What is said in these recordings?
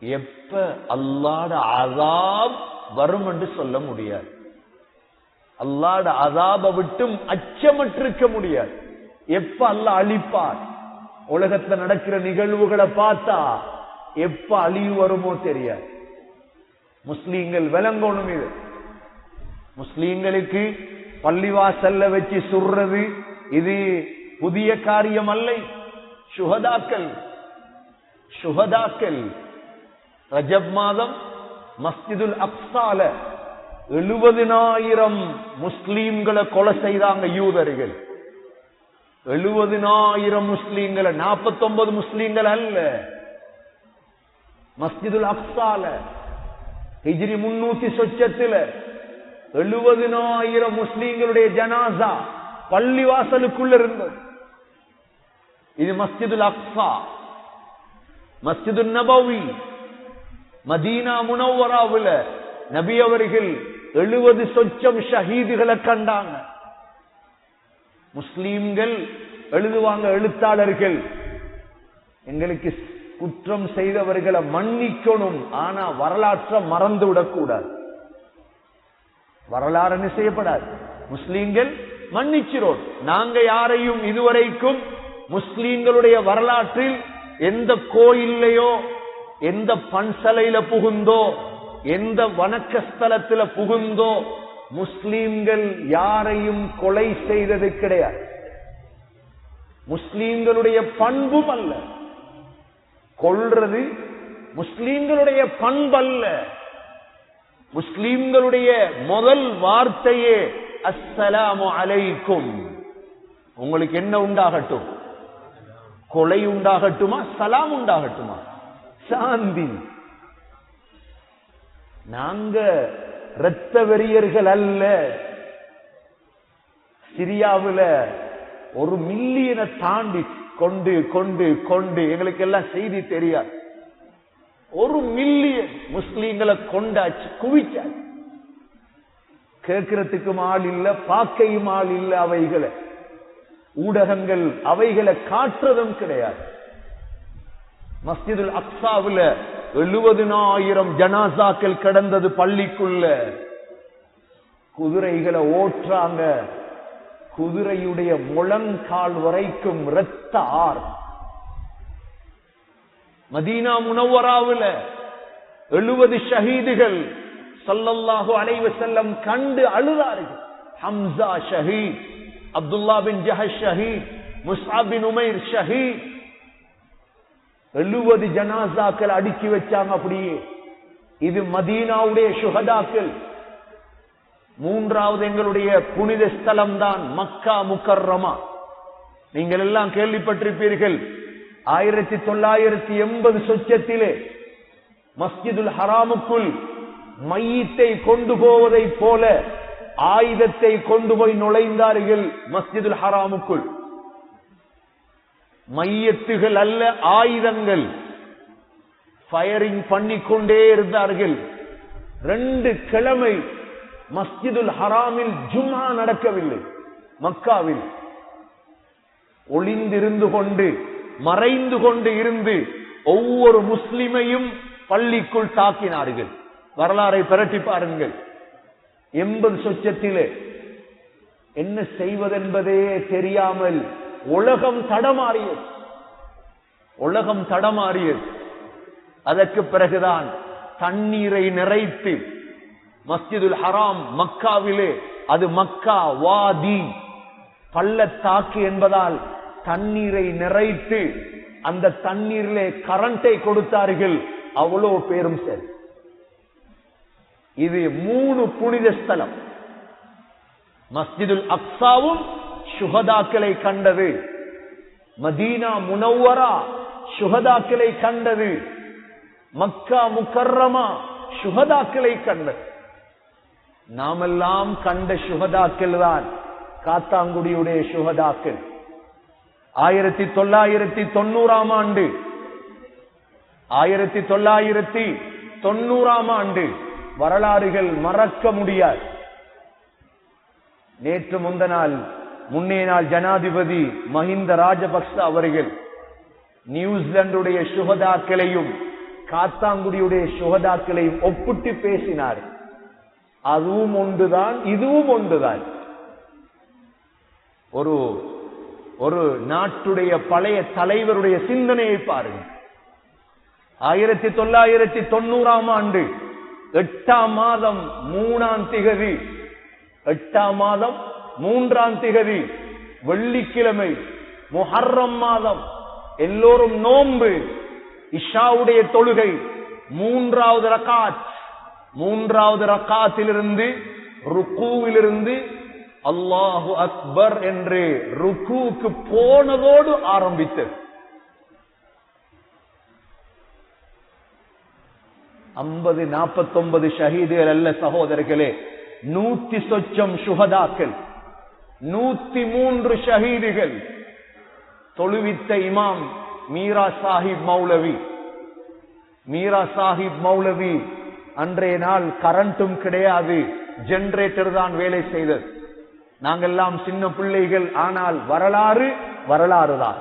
எப்ப அல்லாட அதாப் வரும் என்று சொல்ல முடியாது. அல்லாட அதாப விட்டும் அச்சமற்றிருக்க முடியாது. எப்ப அல்ல அழிப்பார்? உலகத்துல நடக்கிற நிகழ்வுகளை பார்த்தா எப்ப அழிவு வருமோ தெரியாது. முஸ்லீம்கள் விளங்கணும் இது. முஸ்லீம்களுக்கு பள்ளிவாசல்ல வச்சு சுடுறது இது புதிய காரியம் அல்ல சுகதாக்கள் சுகதாக்கள் ரஜப் மாதம் மஸ்ஜிதுல் அப்சால எழுபதினாயிரம் முஸ்லீம்களை கொலை செய்தாங்க யூதர்கள். எழுபதினாயிரம் முஸ்லீம்களை நாற்பத்தொன்பது முஸ்லீம்கள் அல்ல. மஸ்ஜிதுல் அப்சால ஹிஜ்ரி முன்னூத்தி சொச்சத்துல எழுபதினாயிரம் முஸ்லீம்களுடைய ஜனாசா பள்ளிவாசலுக்குள்ள இருந்தது. இது மஸ்ஜிதுல் அக்ஸா மஸ்ஜிது நபவி மதீனா முனவராவுல நபி அவர்கள் எழுபது சொச்சம் ஷஹீதுகளை கண்டாங்க முஸ்லீம்கள் எழுதுவாங்க எழுத்தாளர்கள் எங்களுக்கு குற்றம் செய்தவர்களை மன்னிக்கணும் ஆனா வரலாற்றை மறந்து விடக்கூடாது வரலாறு செய்யப்படாது முஸ்லீம்கள் மன்னிச்சிரோம் நாங்க யாரையும் இதுவரைக்கும் முஸ்லீம்களுடைய வரலாற்றில் எந்த கோயில்லையோ எந்த பன்சலையில புகுந்தோ எந்த வணக்க ஸ்தலத்துல புகுந்தோ முஸ்லீம்கள் யாரையும் கொலை செய்தது கிடையாது. முஸ்லீம்களுடைய பண்பும் அல்ல. கொள்றது முஸ்லீம்களுடைய பண்பல்ல. முஸ்லீம்களுடைய முதல் வார்த்தையே அஸ்ஸலாமு அலைக்கும். உங்களுக்கு என்ன உண்டாகட்டும்? கொலை உண்டாகட்டுமா? சலாம் உண்டாகட்டுமா? சாந்தி. நாங்க இரத்த வெறியர்கள் அல்ல. சிரியாவுல ஒரு மில்லியனை தாண்டி கொண்டு கொண்டு கொண்டு எங்களுக்கு எல்லாம் செய்தி தெரியாது. ஒரு மில்லியன் முஸ்லீம்களை கொண்டாச்சு குவிச்சாச்சு. கேட்கறதுக்கும் ஆள் இல்ல பாக்கையும் ஆள் இல்ல அவைகளை. ஊடகங்கள் அவைகளை காட்டுறதும் கிடையாது. மஸ்ஜிதுல் அப்சாவுல எழுபதினாயிரம் ஜனாசாக்கள் கடந்தது பள்ளிக்குள்ள. குதிரைகளை ஓட்டுறாங்க. குதிரையுடைய முழங்கால் வரைக்கும் இரத்த ஆர். மதீனா முனவராவில் எழுபது ஷஹீதுகள் சல்லல்லாஹு அலைவ செல்லம் கண்டு அழுதார்கள். ஹம்சா ஷஹீத் அப்துல்லா பின் ஜஹஷ் ஷஹீத் முஸ்ஆப் பின் உமைர் ஷஹீத். எழுபது ஜனாசாக்கள் அடுக்கி வச்சாங்க அப்படியே. இது மதீனாவுடைய சுகதாக்கள் மூன்றாவது எங்களுடைய புனித ஸ்தலம் தான் மக்கா முக்கர்ரமா நீங்கள் எல்லாம் கேள்விப்பட்டிருப்பீர்கள். ஆயிரத்தி தொள்ளாயிரத்தி எண்பது சொச்சத்திலே மஸ்ஜிதுல் ஹராமுக்குள் மையத்தை கொண்டு போவதை போல ஆயுதத்தை கொண்டு போய் நுழைந்தார்கள் மஸ்ஜிதுல் ஹராமுக்குள். மையத்துகள் அல்ல ஆயுதங்கள். ஃபயரிங் பண்ணிக்கொண்டே இருந்தார்கள். ரெண்டு கிழமை மஸ்ஜிதுல் ஹராமில் ஜும்மா நடக்கவில்லை மக்காவில். ஒளிந்திருந்து கொண்டு மறைந்து கொண்டு இருந்து ஒவ்வொரு முஸ்லிமையும் பள்ளிக்குள் தாக்கினார்கள். வரலாறை பிரட்டி பாருங்கள். எண்பது சொச்சத்திலே. என்ன செய்வதென்பதே தெரியாமல் உலகம் தடமாறியது. உலகம் தடமாறியது. அதற்கு பிறகுதான் தண்ணீரை நிறைத்து மஸ்ஜிதுல் ஹராம் மக்காவிலே அது மக்கா வாதி பள்ளத்தாக்கு என்பதால் தண்ணீரை நிறைத்து அந்த தண்ணீரிலே கரண்டை கொடுத்தார்கள். அவ்வளோ பேரும் சரி. இது மூணு புனித ஸ்தலம். மஸ்ஜிதுல் அக்ஸாவும் சுகதாக்களை கண்டது. மதீனா முனவரா சுகதாக்களை கண்டது. மக்கா முக்கர்ரமா சுகதாக்களை கண்டது. நாமெல்லாம் கண்ட சுகதாக்கள் தான் காத்தாங்குடியுடைய சுகதாக்கள் ஆயிரத்தி தொள்ளாயிரத்தி தொண்ணூறாம் ஆண்டு. ஆயிரத்தி தொள்ளாயிரத்தி தொண்ணூறாம் ஆண்டு. வரலாறுகள் மறக்க முடியாது. நேற்று முந்த நாள் முன்னே நாள் ஜனாதிபதி மஹிந்த ராஜபக்ச அவர்கள் நியூசிலாந்துடைய சுகதாக்களையும் காத்தாங்குடியுடைய சுகதாக்களையும் ஒப்பிட்டு பேசினார். அதுவும் ஒன்றுதான் இதுவும் ஒன்றுதான். ஒரு ஒரு நாட்டுடைய பழைய தலைவருடைய சிந்தனையை பாருங்கள். ஆயிரத்தி தொள்ளாயிரத்தி தொண்ணூறாம் ஆண்டு எட்டாம் மாதம் மூணாம் திகதி. எட்டாம் மாதம் மூன்றாம் திகதி. வெள்ளிக்கிழமை முஹர்ரம் மாதம். எல்லோரும் நோன்பு. இஷாவுடைய தொழுகை. மூன்றாவது ரகாத் மூன்றாவது ரக்காத்திலிருந்து ருக்கூவிலிருந்து அல்லாஹு அக்பர் என்று ருக்குவுக்கு போனதோடு ஆரம்பித்தது. ஐம்பது நாற்பத்தொன்பது ஷஹீதுகள் அல்ல சகோதரர்களே நூத்தி சொச்சம் சுகதாக்கள் நூத்தி மூன்று ஷஹீதுகள் தொழுவித்த இமாம் மீரா சாஹிப் மௌலவி மீரா சாஹிப் மௌலவி அன்றைய நாள் கரண்டும் கிடையாது ஜென்ரேட்டர் தான் வேலை செய்தது நாங்கெல்லாம் சின்ன பிள்ளைகள் ஆனால் வரலாறு வரலாறு தான்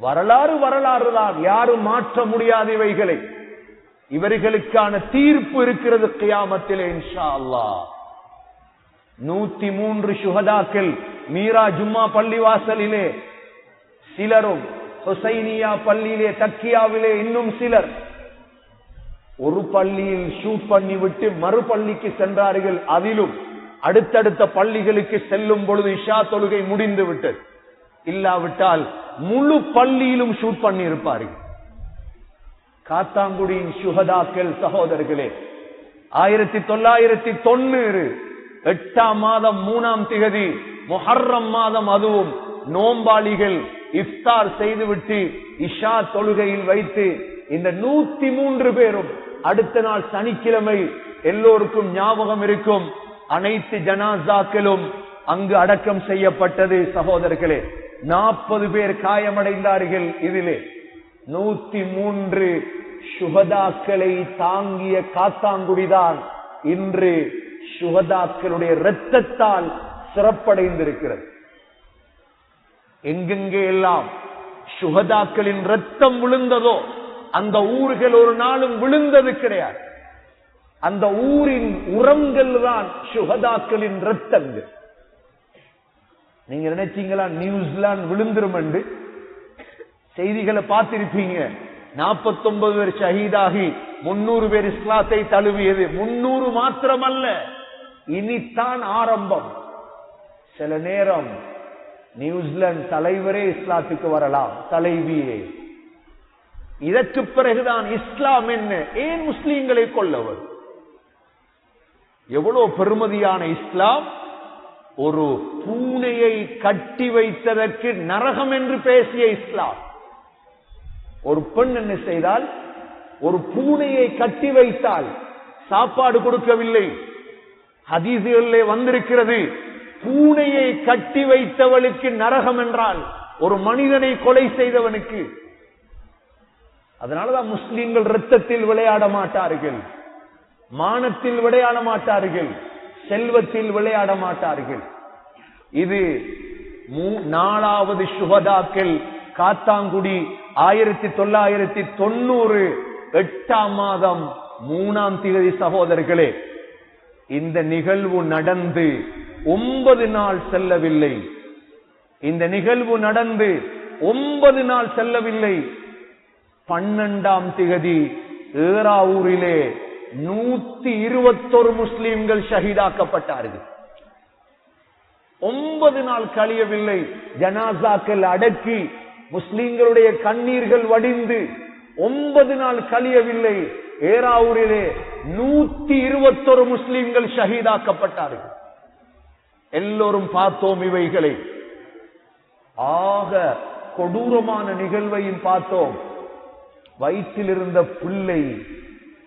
வரலாறு வரலாறு தான் யாரும் மாற்ற முடியாத இவைகளை இவர்களுக்கான தீர்ப்பு இருக்கிறது கியாமத்திலே இன்ஷா நூத்தி மூன்று சுகதாக்கள் மீரா ஜும்மா பள்ளிவாசலிலே சிலரும் ஹொசைனியா பள்ளியிலே தக்கியாவிலே இன்னும் சிலர் ஒரு பள்ளியில் ஷூட் பண்ணிவிட்டு மறு பள்ளிக்கு சென்றார்கள். அதிலும் அடுத்தடுத்த பள்ளிகளுக்கு செல்லும் பொழுது இஷா தொழுகை முடிந்து விட்டது. இல்லாவிட்டால் முழு பள்ளியிலும் ஷூட் பண்ணி இருப்பார்கள் காத்தாங்குடியின் சுகதாக்கள் சகோதரர்களே ஆயிரத்தி தொள்ளாயிரத்தி தொண்ணூறு எட்டாம் மாதம் மூணாம் திகதி முஹர்ரம் மாதம் அதுவும் நோம்பாளிகள் இஃப்தார் செய்துவிட்டு இஷா தொழுகையில் வைத்து இந்த நூத்தி மூன்று பேரும் அடுத்த நாள் சனிக்கிழமை எல்லோருக்கும் ஞாபகம் இருக்கும். அனைத்து ஜனாசாக்களும் அங்கு அடக்கம் செய்யப்பட்டது சகோதரர்களே. நாற்பது பேர் காயமடைந்தார்கள் இதிலே. நூத்தி மூன்று சுகதாக்களை தாங்கிய காத்தாங்குடிதான் இன்று சுகதாக்களுடைய இரத்தத்தால் சிறப்படைந்திருக்கிறது. எங்கெங்கே எல்லாம் சுகதாக்களின் ரத்தம் விழுந்ததோ அந்த ஊர்கள் ஒரு நாளும் விழுந்தது கிடையாது. அந்த ஊரின் உரங்கள் தான் சுகதாக்களின் ரத்தங்கள் நீங்க நினைச்சீங்களா நியூசிலாந்து விழுந்துரும் செய்திகளை பார்த்திருப்பீங்க. நாற்பத்தொன்பது பேர் ஷஹீதாகி முன்னூறு பேர் இஸ்லாத்தை தழுவியது. முன்னூறு மாத்திரமல்ல. இனித்தான் ஆரம்பம். சில நேரம் நியூசிலாந்து தலைவரே இஸ்லாத்துக்கு வரலாம். தலைவியே. இதற்கு பிறகுதான் இஸ்லாம் என்ன? ஏன் முஸ்லீம்களை கொள்ளவர் எவ்வளவு பெருமதியான இஸ்லாம்? ஒரு பூனையை கட்டி வைத்ததற்கு நரகம் என்று பேசிய இஸ்லாம். ஒரு பெண் என்ன செய்தால் ஒரு பூனையை கட்டி வைத்தால் சாப்பாடு கொடுக்கவில்லை. ஹதீசுகளிலே வந்திருக்கிறது பூனையை கட்டி வைத்தவளுக்கு நரகம் என்றால் ஒரு மனிதனை கொலை செய்தவனுக்கு. அதனாலதான் முஸ்லிம்கள் ரத்தத்தில் விளையாட மாட்டார்கள். மானத்தில் விளையாட மாட்டார்கள். செல்வத்தில் விளையாட மாட்டார்கள். இது நாலாவது சுகதாக்கள் காத்தாங்குடி ஆயிரத்தி தொள்ளாயிரத்தி தொண்ணூறு எட்டாம் மாதம் மூணாம் தேதி சகோதரர்களே இந்த நிகழ்வு நடந்து ஒன்பது நாள் செல்லவில்லை. இந்த நிகழ்வு நடந்து ஒன்பது நாள் செல்லவில்லை. பன்னெண்டாம் திகதி ஏராவூரிலே நூத்தி இருபத்தொரு முஸ்லீம்கள் ஷஹீதாக்கப்பட்டார்கள். ஒன்பது நாள் கழியவில்லை. ஜனாசாக்கள் அடக்கி முஸ்லிம்களுடைய கண்ணீர்கள் வடிந்து ஒன்பது நாள் கழியவில்லை ஏராவூரிலே நூத்தி இருபத்தொரு முஸ்லிம்கள் ஷஹீதாக்கப்பட்டார்கள். எல்லோரும் பார்த்தோம் இவைகளை. ஆக கொடூரமான நிகழ்வையும் பார்த்தோம். வயிற்றில் இருந்த பிள்ளை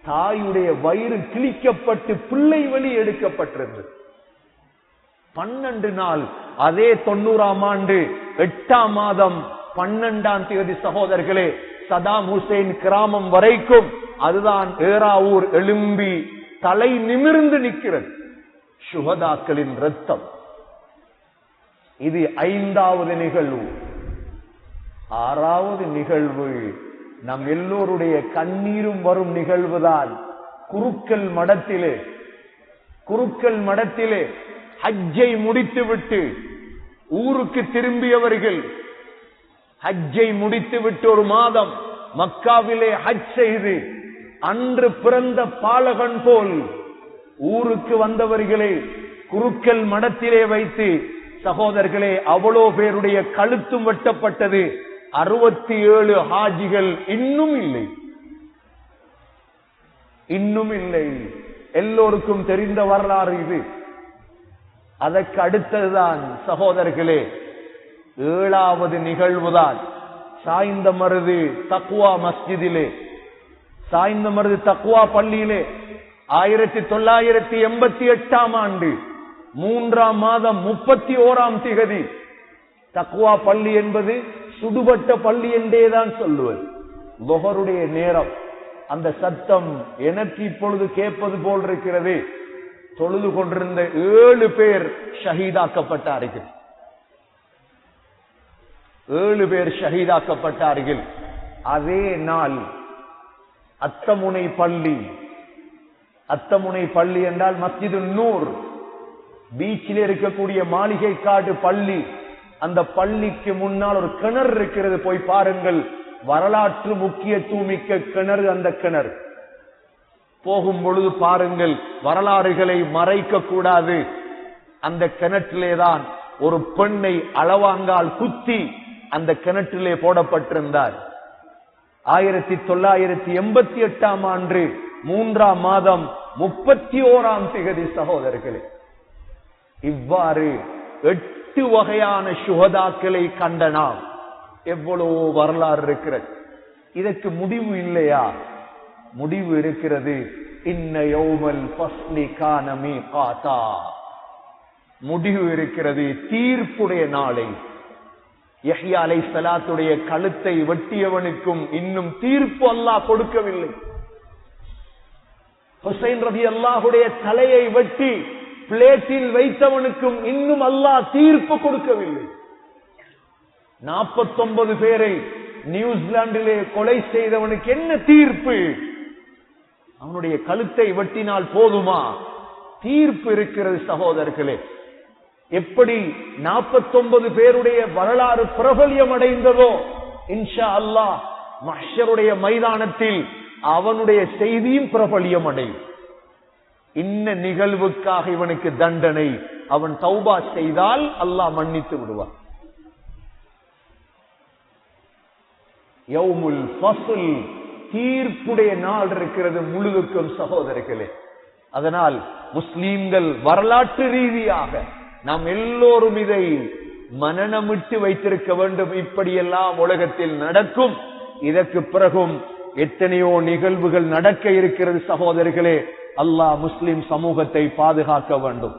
தாயுடைய வயிறு கிழிக்கப்பட்டு பிள்ளை வழி எடுக்கப்பட்டிருந்தது. பன்னெண்டு நாள் அதே தொண்ணூறாம் ஆண்டு எட்டாம் மாதம் பன்னெண்டாம் தேதி சகோதரர்களே சதாம் ஹுசேன் கிராமம் வரைக்கும் அதுதான் ஏராவூர் எழும்பி தலை நிமிர்ந்து நிற்கிறது. சுகதாக்களின் ரத்தம் இது ஐந்தாவது நிகழ்வு. ஆறாவது நிகழ்வு. நம் எல்லோருடைய கண்ணீரும் வரும் நிகழ்வுதான். குருக்கள் மடத்திலே குருக்கள் மடத்திலே ஹஜ்ஜை முடித்துவிட்டு ஊருக்கு திரும்பியவர்கள் ஹஜ்ஜை முடித்து விட்டு ஒரு மாதம் மக்காவிலே ஹஜ் செய்து அன்று பிறந்த பாலகன் போல் ஊருக்கு வந்தவர்களே குருக்கள் மடத்திலே வைத்து சகோதரர்களே அவ்வளோ பேருடைய கழுத்தும் வெட்டப்பட்டது. அறுபத்தி ஏழு ஹாஜிகள் இன்னும் இல்லை. இன்னும் இல்லை. எல்லோருக்கும் தெரிந்த வரலாறு இது. அதற்கு அடுத்ததுதான் சகோதரர்களே ஏழாவது நிகழ்வுதான். சாய்ந்த மருது தக்குவா மஸ்ஜிதிலே. சாய்ந்த மருது தக்குவா பள்ளியிலே. ஆயிரத்தி தொள்ளாயிரத்தி எண்பத்தி எட்டாம் ஆண்டு மூன்றாம் மாதம் முப்பத்தி ஓராம் திகதி. தக்குவா பள்ளி என்பது சுடுபட்ட பள்ளி என்றேதான் சொல்லுவது. லொஹருடைய நேரம். அந்த சத்தம் எனக்கு இப்பொழுது கேட்பது போல் இருக்கிறது. தொழுது கொண்டிருந்த ஏழு பேர் ஷஹீதாக்கப்பட்டார்கள். ஏழு பேர் ஷஹீதாக்கப்பட்டார்கள். அதே நாள் அத்தமுனை பள்ளி. அத்தமுனை பள்ளி என்றால் மஸ்ஜிது நூர். பீச்சில் இருக்கக்கூடிய மாளிகை காடு பள்ளி. அந்த பள்ளிக்கு முன்னால் ஒரு கிணறு இருக்கிறது. போய் பாருங்கள். வரலாற்று முக்கிய மிக்க கிணறு அந்த கிணறு. போகும் பொழுது பாருங்கள். வரலாறுகளை மறைக்க கூடாது. அந்த கிணற்றிலேதான் ஒரு பெண்ணை அளவாங்கால் குத்தி அந்த கிணற்றிலே போடப்பட்டிருந்தார். ஆயிரத்தி தொள்ளாயிரத்தி எண்பத்தி எட்டாம் ஆண்டு மூன்றாம் மாதம் முப்பத்தி ஓராம் திகதி சகோதரர்களே இவ்வாறு எட்டு வகையான சுகதாக்களை கண்ட நாம் எவ்வளவோ வரலாறு இருக்கிறது. இதற்கு முடிவு இல்லையா? முடிவு இருக்கிறது முடிவு இருக்கிறது தீர்ப்புடைய நாளை யஹியா அலை சலாத்துடைய கழுத்தை வெட்டியவனுக்கும் இன்னும் தீர்ப்பு அல்லாஹ் கொடுக்கவில்லை. ஹுசைன் ரவி அல்லாஹுடைய தலையை வெட்டி பிளேட்டில் வைத்தவனுக்கும் இன்னும் அல்லாஹ் தீர்ப்பு கொடுக்கவில்லை. நாற்பத்தொன்பது பேரை நியூசிலாண்டிலே கொலை செய்தவனுக்கு என்ன தீர்ப்பு? அவனுடைய கழுத்தை வெட்டினால் போதுமா? தீர்ப்பு இருக்கிறது சகோதரர்களே. எப்படி நாற்பத்தொன்பது பேருடைய வரலாறு பிரபல்யம் அடைந்ததோ இன்ஷா அல்லாஹ் மஷருடைய மைதானத்தில் அவனுடைய செய்தியும் பிரபல்யம் அடையும் இன்ன நிகழ்வுக்காக இவனுக்கு தண்டனை. அவன் தௌபா செய்தால் அல்லாஹ் மன்னித்து விடுவான். யௌமுல் ஃபஸ்ல் தீர்ப்புடைய நாள் இருக்கிறது முழுதுக்கும் சகோதரர்களே. அதனால் முஸ்லீம்கள் வரலாற்று ரீதியாக நாம் எல்லோரும் இதை மனநமிட்டு வைத்திருக்க வேண்டும். இப்படியெல்லாம் உலகத்தில் நடக்கும். இதற்கு பிறகும் எத்தனையோ நிகழ்வுகள் நடக்க இருக்கிறது சகோதரர்களே அல்லாஹ் முஸ்லிம் சமூகத்தை பாதுகாக்க வேண்டும்.